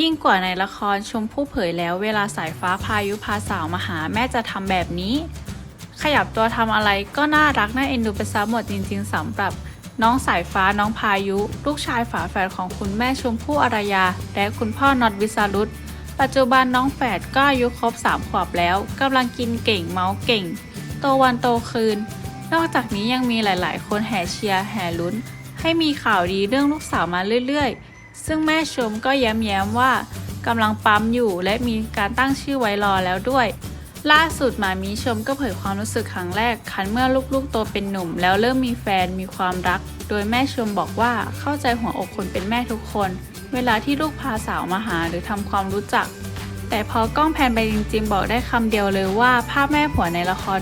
ยิ่งกว่าในละครชมพู่เผยแล้วเวลาสายฟ้าพายุพาสาวมาหาแม่จะทำแบบนี้ ขยับตัวทำอะไรก็น่ารักน่าเอ็นดูไปซะหมดจริง ๆสำหรับน้องสายฟ้าน้องพายุ ลูกชายฝาแฝดของคุณแม่ชมพู่อารยา และคุณพ่อน็อตวิสารุตปัจจุบันน้องแฝดก็อายุครบ 3 ขวบแล้วกำลังกินเก่งเมาส์เก่ง โตวันโตคืน นอกจากนี้ยังมีหลาย ๆ คนแห่เชียร์แห่ลุ้น ให้มีข่าวดีเรื่องลูกสาวมาเรื่อย ๆ ซึ่งแม่ชมก็แย้มๆว่ากำลังปั๊มอยู่และมีการตั้งชื่อไว้รอแล้วด้วย ล่าสุดหมามีชมก็เผยความรู้สึกครั้งแรกคันเมื่อลูกๆโตเป็นหนุ่ม แล้วเริ่มมีแฟนมีความรัก โดยแม่ชมบอกว่าเข้าใจหัวอกคนเป็นแม่ทุกคน เวลาที่ลูกพาสาวมาหาหรือทำความรู้จัก แต่พอกล้องแพนไปจริงๆ บอกได้คำเดียวเลยว่าภาพแม่ผัวในละคร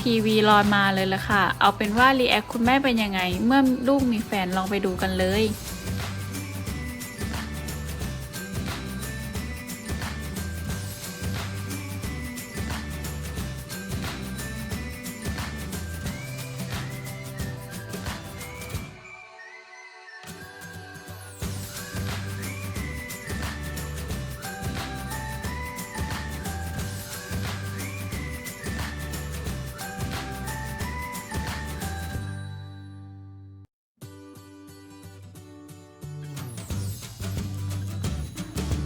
ทีวีลอยมาเลยละค่ะ เอาเป็นว่ารีแอคคุณแม่เป็นยังไง เมื่อลูกมีแฟนลองไปดูกันเลย